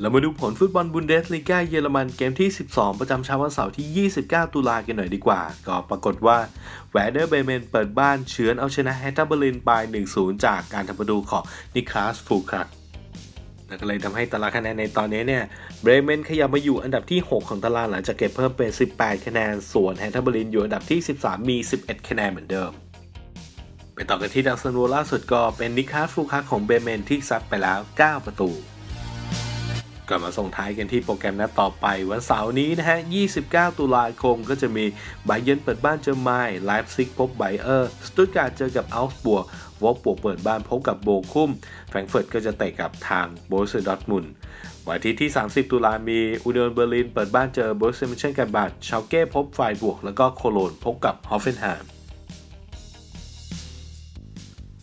เรามาดูผลฟุตบอลบุนเดสลีกาเยอรมันเกมที่ 12 ประจำเช้าวันเสาร์ที่ 29 ตุลากันหน่อยดีกว่า ก็ปรากฏว่าแวร์เดอร์เบเมนเปิดบ้านเฉือนเอาชนะแฮตตาเบอร์ลินไป 1-0 จากการทำประตูของนิคลาสฟูครักนั่นก็เลยทำให้ตารางคะแนนในตอนนี้เนี่ย เบรเมนขยับมาอยู่อันดับที่ 6 ของตารางหลังจากเก็บเพิ่มเป็น 18 คะแนน ส่วนแฮตตาเบอร์ลินอยู่อันดับที่ 13 มี 11 คะแนนเหมือนเดิม ไปต่อกันที่ดังซันวล่าสุดก็เป็นนิคาสฟูคักของเบรเมนที่ซัดไปแล้ว 9 ประตู กลับมาส่งท้ายกันที่โปรแกรมนัดต่อไป วันเสาร์นี้นะฮะ 29 ตุลาคมก็จะมีไบเยนเปิดบ้านเจอไมล์ไลฟ์ซิกพบไบเออร์สตุตการ์ดเจอกับอัลส์บัววอลปัวเปิดบ้านพบกับโบคุมแฟรงเฟิร์ตก็จะเตะกับทางโบรเซดอร์ทมุนวันอาทิตย์ที่ 30 ตุลามีอูเดนเบอร์ลินเปิดบ้านเจอโบรเซมิเชนกันบาดชาวเก้พบไฟบวก แล้วก็โคโลนพบกับฮอฟเฟนแฮม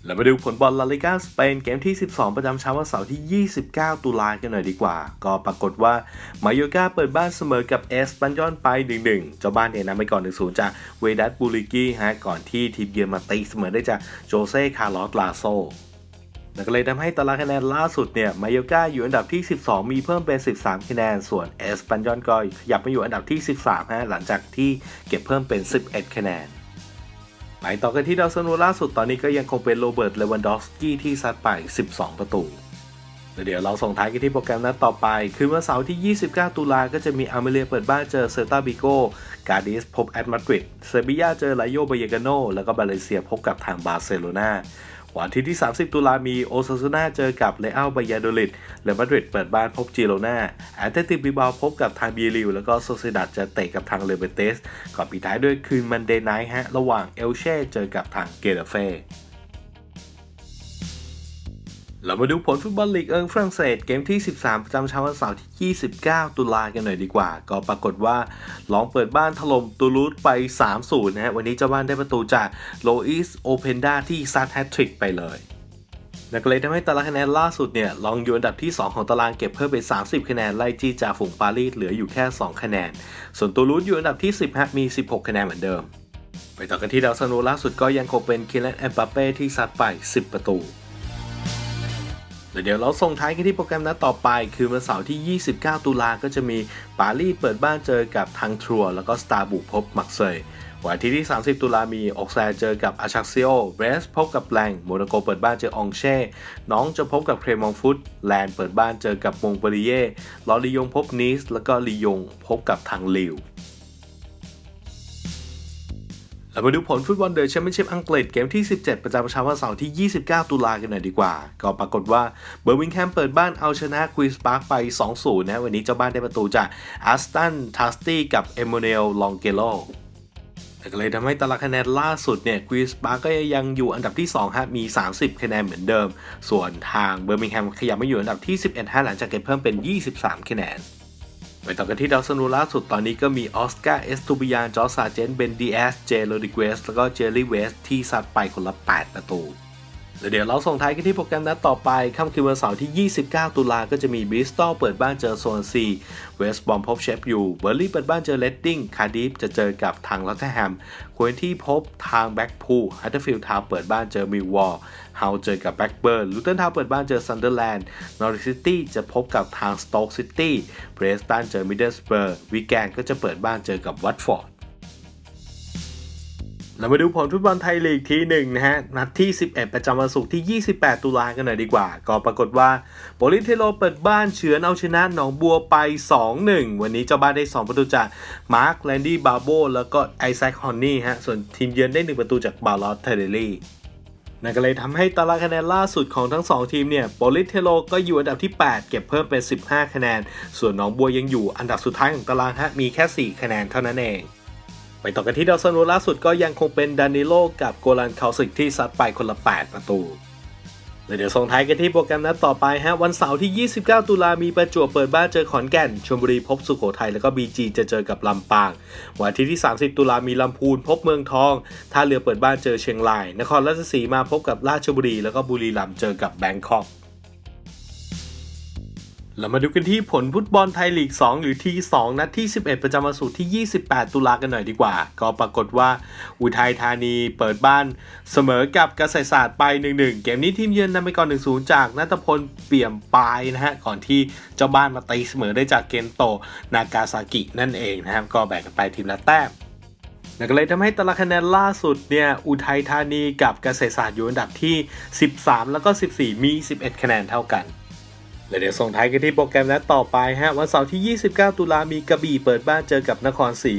เรามาดูผลบอลลาลิกาสเปนเกมที่ 12 ประจำเช้าวันเสาร์ที่ 29 ตุลากันหน่อยดีกว่า ก็ปรากฏว่ามาโยกาเปิดบ้านเสมอกับเอสปันยอนไป 1-1 เจ้าบ้านเนี่ยนำไปก่อน 1-0 จากเวดัสบูริกี้ฮะก่อนที่ทีมเยือนมาตีเสมอได้จากโจเซ่คาร์ลอสลาโซนั่นก็เลยทำให้ตารางคะแนนล่าสุดเนี่ยมาโยกาอยู่อันดับที่ 12 มีเพิ่มเป็น 13 คะแนน ส่วนเอสปันยอนก็ขยับมาอยู่อันดับที่ 13ฮะหลังจากที่เก็บเพิ่มเป็น 11 คะแนน ไปต่อกันที่ดาวซันโวล่าสุดตอนนี้ก็ยังคงเป็นโรเบิร์ตเลวันดอฟสกี้ที่ซัดไป 12 ประตูแล้วเดี๋ยวเราส่งท้ายกันที่โปรแกรมนัดต่อไป คือวันเสาร์ที่ 29 ตุลาก็จะมีอาร์เมเลียเปิดบ้านเจอเซอร์ตาบิโกกาดิสพบแอตมาดริดเซบียาเจอไลโยบายกาโน แล้วก็บาเลเซียพบกับทางบาร์เซโลนา วันที่ที่ 30 ตุลามีโอซาซูนาเจอกับเลอัลบายาโดลิดเรอัลมาดริดเปิดบ้านพบจิโรนาแอตเลติกบิบาพบกับทางบีริว แล้วก็โซเซดัดจะเตะกับทางเลเบเตส ก่อนปิดท้ายด้วยคืนมันเดย์ไนท์ฮะ ระหว่างเอลเช่เจอกับทางเกเดเฟ่ เรามาดูผลฟุตบอลลีกเอิงฝรั่งเศสเกมที่ 13 ประจำเช้าวันเสาร์ที่ 29 ตุลากันหน่อยดีกว่า ก็ปรากฏว่าลองเปิดบ้านถล่มตูลูสไป 3-0 นะฮะ วันนี้เจ้าบ้านได้ประตูจากโลอิสโอเพนดาที่ซัดแฮตทริกไปเลยนัก็เลยทำให้ตารางคะแนนล่าสุดเนี่ย ลองอยู่อันดับที่ 2 ของตารางเก็บเพิ่มเป็น30 คะแนน ไล่จี้จากฝูงปารีสเหลืออยู่แค่ 2 คะแนน ส่วนตูลูสอยู่อันดับที่ 10ฮะมี 16 คะแนนเหมือนเดิม ไปต่อกันที่ดาวซันโวล่าสุดก็ยังคงเป็นคิเลนแอมปาเป้ที่ซัดไป 10 ประตู เดี๋ยวเราส่งท้ายกันที่โปรแกรมนัดต่อไป คือวันเสาร์ที่ 29 ตุลาก็จะมีปารีสเปิดบ้านเจอกับทางทรัวแล้วก็สตาร์บุกพบมักเซยวันอาทิตย์ที่ 30 ตุลามีออกแซเจอกับอาชักซิโอเบรสพบกับแลงโมนาโกเปิดบ้านเจอองเช่ น้องจะพบกับเครมองฟุต แลนเปิดบ้านเจอกับมงเปรีเย่ลอรียงพบนีส แล้วก็ลียงพบกับทางลิว เรามาดูผลฟุตบอลเดอะแชมเปี้ยนชิพอังกฤษเกมที่ 17 ประจำเช้าวันเสาร์ที่ 29 ตุลากันหน่อยดีกว่า ก็ปรากฏว่าเบอร์วิงแฮมเปิดบ้านเอาชนะควีนสปาร์กไป 2-0 นะ วันนี้เจ้าบ้านได้ประตูจากอาสตันทัสตี้กับเอม a นลลองเกโลแต่ก็เลยทำให้ตารางคะแนนล่าสุดเนี่ยควีนสปาร์กก็ยังอยู่อันดับที่2ฮะมี 30 คะแนนเหมือนเดิม ส่วนทางเบอร์มิงแฮมขยับมาอยู่อันดับที่ 11ฮะหลังจากเก็บเพิ่มเป็น 23 คะแนน ไปต่อกันที่ดาวซันโวล่าสุดตอนนี้ก็มีออสการ์เอสตูบิยานจอร์ซาเจนเบนดีเอสเจโรดิเกสแล้วก็เจอรี่เวสที่ซัดไปคนละ 8 ประตู แล้วเดี๋ยวเราส่งท้ายกันที่โปรแกรมนัดต่อไปค่ำคืนวันเสาร์ที่ 29 ตุลาก็จะมีบริสตอลเปิดบ้านเจอโซนซีเวสต์บอมพบเชฟยูเบอร์ลี่เปิดบ้านเจอเลดดิ้งคาร์ดิฟจะเจอกับทางลอตเทแฮมควนที่พบทางแบ็กพูลฮัตเตอร์ฟิลด์ทาวเปิดบ้านเจอมิววอลเฮาเจอกับแบ็กเบิร์นลูเทนทาวเปิดบ้านเจอซันเดอร์แลนด์นอริซิตี้จะพบกับทางสโต๊กซิตี้เบรสตันเจอมิดเดิลสเปอร์วิกแกนก็จะเปิดบ้านเจอกับวัตฟอร์ด เรามาดูผลฟุตบอลไทยลีกทีหนึ่งนะฮะ นัดที่ 11 ประจำวันศุกร์ที่ 28 ตุลากันหน่อยดีกว่า ก็ปรากฏว่าโปลิเทโลเปิดบ้านเฉือนเอาชนะหนองบัวไป 2-1 วันนี้เจ้าบ้านได้ 2 ประตูจากมาร์คแลนดี้บาโบแล้วก็ไอแซคฮอนนี่ฮะ ส่วนทีมเยือนได้ 1 ประตูจากบาลอสเทเรลี่นั่นก็เลยทำให้ตารางคะแนนล่าสุดของทั้ง 2 ทีมเนี่ยโปลิเทโลก็อยู่อันดับที่ 8 เก็บเพิ่มเป็น 15 คะแนน ส่วนหนองบัวยังอยู่อันดับสุดท้ายของตารางฮะมีแค่ 4 คะแนนเท่านั้นเอง ไปต่อกันที่ดาวซันโวล่าสุดก็ยังคงเป็นดานิโลกับโกลันคาสิกที่ซัดไปคนละ 8 ประตูเดี๋ยวส่งท้ายกันที่โปรแกรมนัดต่อไปฮะวันเสาร์ที่ 29 ตุลามีประจวบเปิดบ้านเจอขอนแก่นชลบุรีพบสุโขทัยแล้วก็บีจีจะเจอกับลำปาง วันอาทิตย์ที่ 30 ตุลามีลำพูนพบเมืองทองท่าเรือเปิดบ้านเจอเชียงราย นครราชสีมาพบกับราชบุรี แล้วก็บุรีรัมย์เจอกับแบงคอก เรามาดูกันที่ผลฟุตบอลไทยลีก 2 หรือที2นัดที่ 11 ประจำวันศุกร์ที่ 28 ตุลากันหน่อยดีกว่า ก็ปรากฏว่าอุทัยธานีเปิดบ้านเสมอกับเกษตรศาสตร์ไป 1-1 เกมนี้ทีมเยือนนำไปก่อน 1-0 จากนัทพลเปี่ยมปายนะฮะ ก่อนที่เจ้าบ้านมาตีเสมอได้จากเกนโตนากาซากินั่นเองนะครับก็แบ่งกันไปทีมละแต้มนั่นก็เลยทำให้ตารางคะแนนล่าสุดเนี่ยอุทัยธานีกับเกษตรศาสตร์อยู่อันดับที่ 13 แล้วก็ 14 มี 11 คะแนนเท่ากัน และเดี๋ยวส่งท้ายกันที่โปรแกรมนัดต่อไปฮะวันเสาร์ที่ 29 ตุลามีกระบี่เปิดบ้านเจอกับนครศรี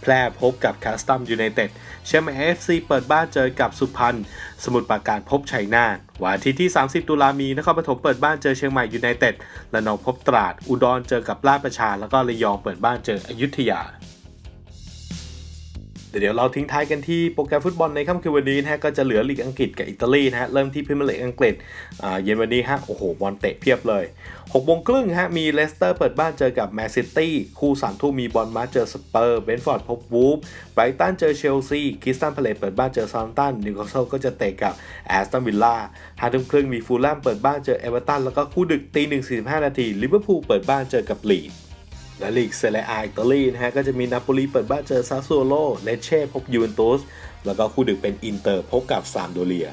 แพร่พบกับคาสตัมยูไนเต็ดเชียงใหม่เอฟซีเปิดบ้านเจอกับสุพรรณสมุทรปราการพบชัยนาทวันอาทิตย์ที่ 30 ตุลามีนครปฐมเปิดบ้านเจอเชียงใหม่ยูไนเต็ดและนองพบตราด อุดรเจอกับราชประชา แล้วก็ระยองเปิดบ้านเจออยุธยา เดี๋ยวเราทิ้งท้ายกันที่โปรแกรมฟุตบอลในค่ำคืนวันนี้นะฮะก็จะเหลือลีกอังกฤษกับอิตาลีนะฮะเริ่มที่พรีเมียร์ลีกอังกฤษอ่าเย็นวันนี้ฮะโอ้โหบอลเตะเพียบเลย6โมงครึ่งฮะมีเลสเตอร์เปิดบ้านเจอกับแมนซิตี้คู่3ทุ่มมีบอลมาเจอสเปอร์เบนฟอร์ดพบวูฟไบรตันเจอเชลซีคริสตันพาเลตเปิดบ้านเจอซาร์ตันนิวคาสเซิลก็จะเตะกับแอสตันวิลล่าห้าทุ่มครึ่งมีฟูลแลมเปิดบ้านเจอเอเวอร์ตันแล้วก็คู่ดึกตีหนึ่งสี่สิบห้านาทีลิเวอร์พูลเปิดบ้านเจอกับลีด และลีกเซเรียอิตาลีนะฮะก็จะมีนาโปลีเปิดบ้านเจอซาสโซโลเลเช่พบยูเวนตุสแล้วก็คู่ดึกเป็นอินเตอร์พบกับซามโดเรีย